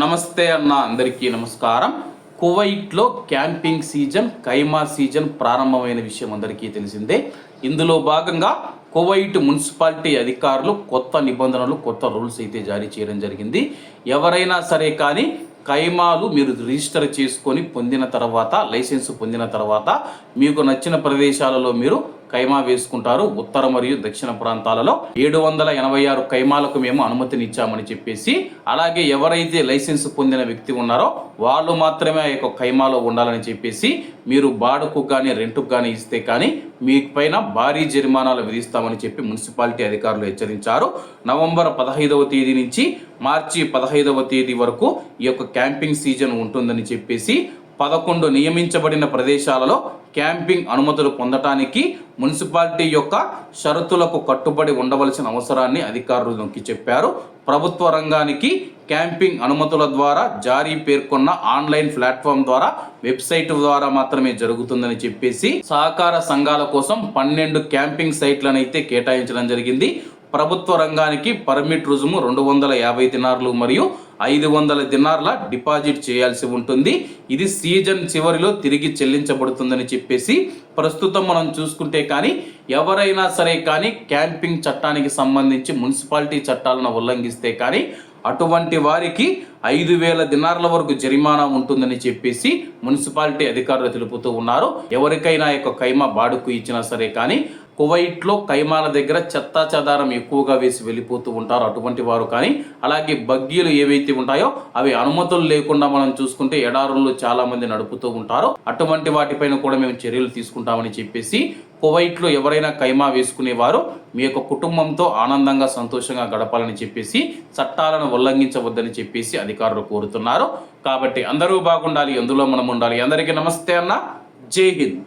నమస్తే అన్న అందరికీ నమస్కారం. కువైట్లో క్యాంపింగ్ సీజన్ కైమా సీజన్ ప్రారంభమైన విషయం అందరికీ తెలిసిందే. ఇందులో భాగంగా కువైట్ మున్సిపాలిటీ అధికారులు కొత్త నిబంధనలు కొత్త రూల్స్ అయితే జారీ చేయడం జరిగింది. ఎవరైనా సరే కానీ కైమాలు మీరు రిజిస్టర్ చేసుకొని పొందిన తర్వాత లైసెన్స్ పొందిన తర్వాత మీకు నచ్చిన ప్రదేశాలలో మీరు కైమా వేసుకుంటారు. ఉత్తర మరియు దక్షిణ ప్రాంతాలలో ఏడు వందల ఎనభై ఆరు కైమాలకు మేము అనుమతినిచ్చామని చెప్పేసి అలాగే ఎవరైతే లైసెన్స్ పొందిన వ్యక్తి ఉన్నారో వాళ్ళు మాత్రమే ఆ యొక్క కైమాలో ఉండాలని చెప్పేసి మీరు బాడుకు కానీ రెంట్కు కానీ ఇస్తే కానీ మీ పైన భారీ జరిమానాలు విధిస్తామని చెప్పి మున్సిపాలిటీ అధికారులు హెచ్చరించారు. నవంబర్ పదహైదవ తేదీ నుంచి మార్చి పదహైదవ తేదీ వరకు ఈ యొక్క క్యాంపింగ్ సీజన్ ఉంటుందని చెప్పేసి పదకొండు నియమించబడిన ప్రదేశాలలో క్యాంపింగ్ అనుమతులు పొందటానికి మున్సిపాలిటీ యొక్క షరతులకు కట్టుబడి ఉండవలసిన అవసరాన్ని అధికారులు నొక్కి చెప్పారు. ప్రభుత్వ రంగానికి క్యాంపింగ్ అనుమతుల ద్వారా జారీ పేర్కొన్న ఆన్లైన్ ప్లాట్ఫామ్ ద్వారా వెబ్సైట్ ద్వారా మాత్రమే జరుగుతుందని చెప్పేసి సహకార సంఘాల కోసం పన్నెండు క్యాంపింగ్ సైట్లను అయితే కేటాయించడం జరిగింది. ప్రభుత్వ రంగానికి పర్మిట్ రుజుము రెండు వందల యాభై దినార్లు మరియు ఐదు వందల దినార్ల డిపాజిట్ చేయాల్సి ఉంటుంది. ఇది సీజన్ చివరిలో తిరిగి చెల్లించబడుతుందని చెప్పేసి ప్రస్తుతం మనం చూసుకుంటే కానీ ఎవరైనా సరే కానీ క్యాంపింగ్ చట్టానికి సంబంధించి మున్సిపాలిటీ చట్టాలను ఉల్లంఘిస్తే కానీ అటువంటి వారికి ఐదు వేల దినార్ల వరకు జరిమానా ఉంటుందని చెప్పేసి మున్సిపాలిటీ అధికారులు తెలుపుతూ ఉన్నారు. ఎవరికైనా యొక్క కైమ బాడుకు ఇచ్చినా సరే కానీ కువైట్లో కైమాల దగ్గర చెత్తా చెదారం ఎక్కువగా వేసి వెళ్ళిపోతూ ఉంటారు అటువంటి వారు కానీ అలాగే బగ్గీలు ఏవైతే ఉంటాయో అవి అనుమతులు లేకుండా మనం చూసుకుంటే ఎడారుల్లో చాలా మంది నడుపుతూ ఉంటారు. అటువంటి వాటిపైన కూడా మేము చర్యలు తీసుకుంటామని చెప్పేసి కువైట్లో ఎవరైనా కైమా వేసుకునేవారు మీ యొక్క కుటుంబంతో ఆనందంగా సంతోషంగా గడపాలని చెప్పేసి చట్టాలను ఉల్లంఘించవద్దని చెప్పేసి అధికారులు కోరుతున్నారు. కాబట్టి అందరూ బాగుండాలి అందులో మనం ఉండాలి? అందరికీ నమస్తే అన్న. జై హింద్.